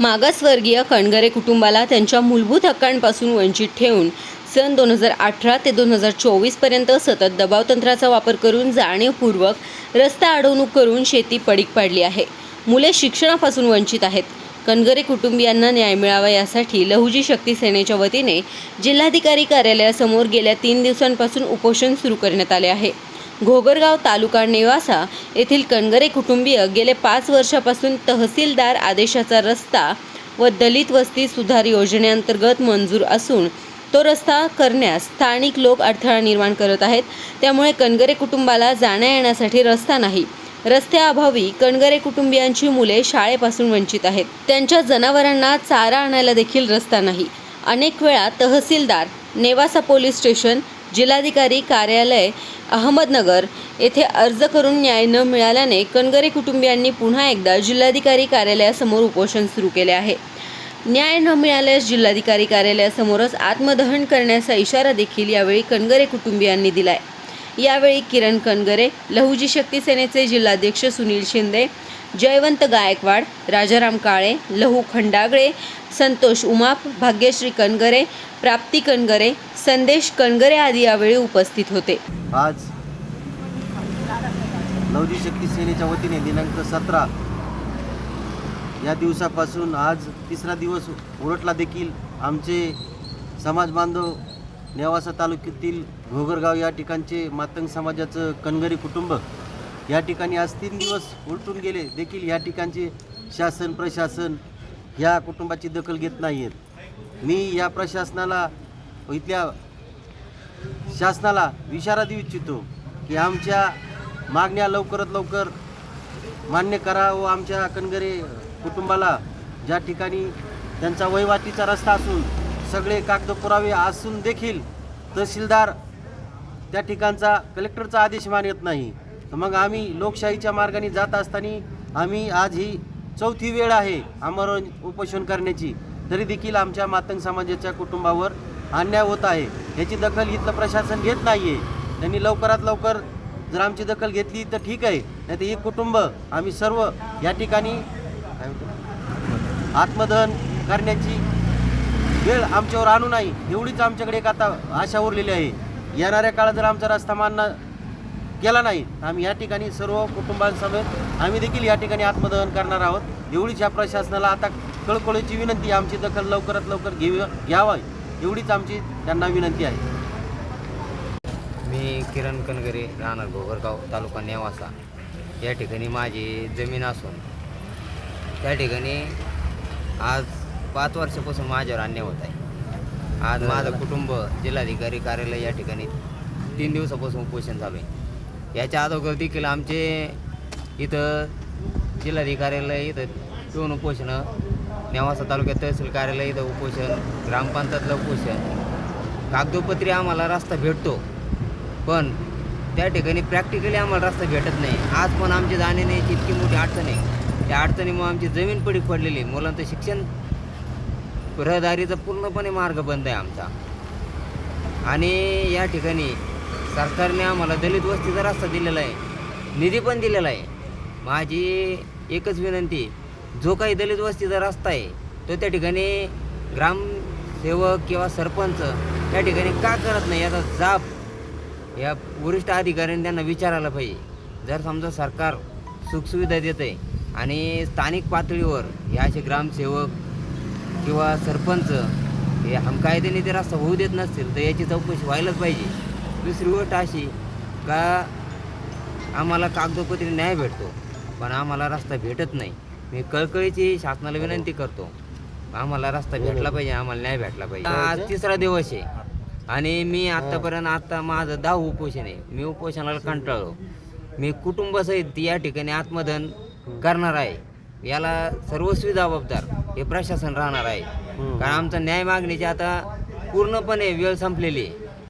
मागासवर्गीय कणगरे कुटुंबाला त्यांच्या मूलभूत हक्कांपासून वंचित ठेवून सन दोन हजार अठरा ते दोन हजार चोवीसपर्यंत सतत दबावतंत्राचा वापर करून जाणीवपूर्वक रस्ता अडवणूक करून शेती पडीक पाडली आहे. मुले शिक्षणापासून वंचित आहेत. कणगरे कुटुंबियांना न्याय मिळावा यासाठी लहुजी शक्ती सेनेच्या वतीने जिल्हाधिकारी कार्यालयासमोर गेल्या तीन दिवसांपासून उपोषण सुरू करण्यात आले आहे. घोगरगाव तालुका नेवासा येथील कणगरे कुटुंबीय गेले पाच वर्षापासून तहसीलदार आदेशाचा रस्ता व दलित वस्ती सुधार योजनेअंतर्गत मंजूर असून तो रस्ता करण्यास स्थानिक लोक अडथळा निर्माण करत आहेत. त्यामुळे कणगरे कुटुंबाला जाण्या येण्यासाठी रस्ता नाही. रस्त्याअभावी कणगरे कुटुंबियांची मुले शाळेपासून वंचित आहेत. त्यांच्या जनावरांना चारा आणायला देखील रस्ता नाही. अनेक वेळा तहसीलदार नेवासा पोलीस स्टेशन जिल्हाधिकारी कार्यालय अहमदनगर येथे अर्ज करून न्याय न मिळाल्याने कणगरे कुटुंबियांनी पुन्हा एकदा जिल्हाधिकारी कार्यालयासमोर उपोषण सुरू केले आहे. न्याय न मिळाल्यास जिल्हाधिकारी कार्यालयासमोरच आत्मदहन करण्याचा इशारा देखील यावेळी कणगरे कुटुंबियांनी दिलाय. यावेळी किरण कणगरे लहुजी शक्ती सेनेचे जिल्हाध्यक्ष सुनील शिंदे जयवंत गायकवाड राजाराम काळे लहू खंडागळे संतोष उमाप भाग्यश्री कणगरे प्राप्ती कणगरे संदेश कणगरे आदी यावेळी उपस्थित होते. आज लवजी शक्ती सेनेच्या वतीने दिनांक सतरा या दिवसापासून आज तिसरा दिवस उलटला देखील आमचे समाज बांधव नेवासा तालुक्यातील घोगरगाव या ठिकाणचे मातंग समाजाचं कणगरी कुटुंब या ठिकाणी आज तीन दिवस उलटून गेले. देखील या ठिकाणचे शासन प्रशासन ह्या कुटुंबाची दखल घेत नाही आहेत मी या प्रशासनाला इथल्या शासनाला इशारा देऊ इच्छितो की आमच्या मागण्या लवकरात लवकर मान्य करा व आमच्या कणगरे कुटुंबाला ज्या ठिकाणी त्यांचा वहिवाटीचा रस्ता असून सगळे कागद पुरावे असून देखील तहसीलदार त्या ठिकाणचा कलेक्टरचा आदेश मानत नाही. तर मग आम्ही लोकशाहीच्या मार्गाने जात असताना आम्ही आज ही चौथी वेळ आहे आमरण उपोषण करण्याची. तरी देखील आमच्या मातंग समाजाच्या कुटुंबावर अन्याय होत आहे. याची दखल इथलं प्रशासन घेत नाही आहे त्यांनी लवकरात लवकर जर आमची दखल घेतली तर ठीक आहे. नाही तर ही कुटुंब आम्ही सर्व या ठिकाणी आत्मदहन करण्याची वेळ आमच्यावर आणू नाही एवढीच आमच्याकडे एक आता आशा उरलेली आहे. येणाऱ्या काळात जर आमचा रस्ता मान्य केला नाही तर आम्ही या ठिकाणी सर्व कुटुंबांसमवेत आम्ही देखील या ठिकाणी आत्मदहन करणार आहोत. एवढीच या प्रशासनाला आता कळकळीची विनंती आमची दखल लवकरात लवकर घेऊ घ्यावा. एवढीच आमची त्यांना विनंती आहे. मी किरण कनगरे राहणार गोगरगाव तालुका नेवासा. या ठिकाणी माझी जमीन असून त्या ठिकाणी आज पाच वर्षापासून माझ्यावर अन्याय होत आहे. आज माझं कुटुंब जिल्हाधिकारी कार्यालय या ठिकाणी तीन दिवसापासून उपोषण चालू आहे. याच्या अगोदर देखील आमचे इथं जिल्हाधिकारी कार्यालय इथं दोन उपोषणं नेवासा तालुक्यात तहसील कार्यालय इथं उपोषण ग्रामपंचायतलं उपोषण. कागदोपत्री आम्हाला रस्ता भेटतो पण त्या ठिकाणी प्रॅक्टिकली आम्हाला रस्ता भेटत नाही. आज पण आमची जाण्याची इतकी मोठी अडचण आहे. त्या अडचणीमुळे आमची जमीन पडी पडलेली आहे. मुलांचं शिक्षण रहदारीचा पूर्णपणे मार्ग बंद आहे आमचा. आणि या ठिकाणी सरकारने आम्हाला दलित वस्तीचा रस्ता दिलेला आहे. निधी पण दिलेला आहे. माझी एकच विनंती जो काही दलित वस्तीचा रस्ता आहे तो त्या ठिकाणी ग्रामसेवक किंवा सरपंच त्या ठिकाणी का करत नाही याचा जाब या वरिष्ठ अधिकाऱ्यांनी त्यांना विचारायला पाहिजे. जर समजा सरकार सुखसुविधा देत आहे आणि स्थानिक पातळीवर हे असे ग्रामसेवक किंवा सरपंच हे हमकायद्याने ते रस्ता होऊ देत नसतील तर याची चौकशी व्हायलाच पाहिजे. दुसरी गोष्ट अशी का आम्हाला कागदोपत्री न्याय भेटतो पण आम्हाला रस्ता भेटत नाही. मी कळकळीची शासनाला विनंती करतो. आम्हाला रस्ता भेटला पाहिजे आम्हाला न्याय भेटला पाहिजे. आज तिसरा दिवस आहे. आणि मी आत्तापर्यंत आता माझं दहा उपोषण आहे. मी उपोषणाला कंटाळलो. मी कुटुंबासहित या ठिकाणी आत्मदहन करणार आहे. याला सर्वस्वी जबाबदार हे प्रशासन राहणार आहे. कारण आमचा न्याय मागणीची आता पूर्णपणे वेळ संपलेली आहे.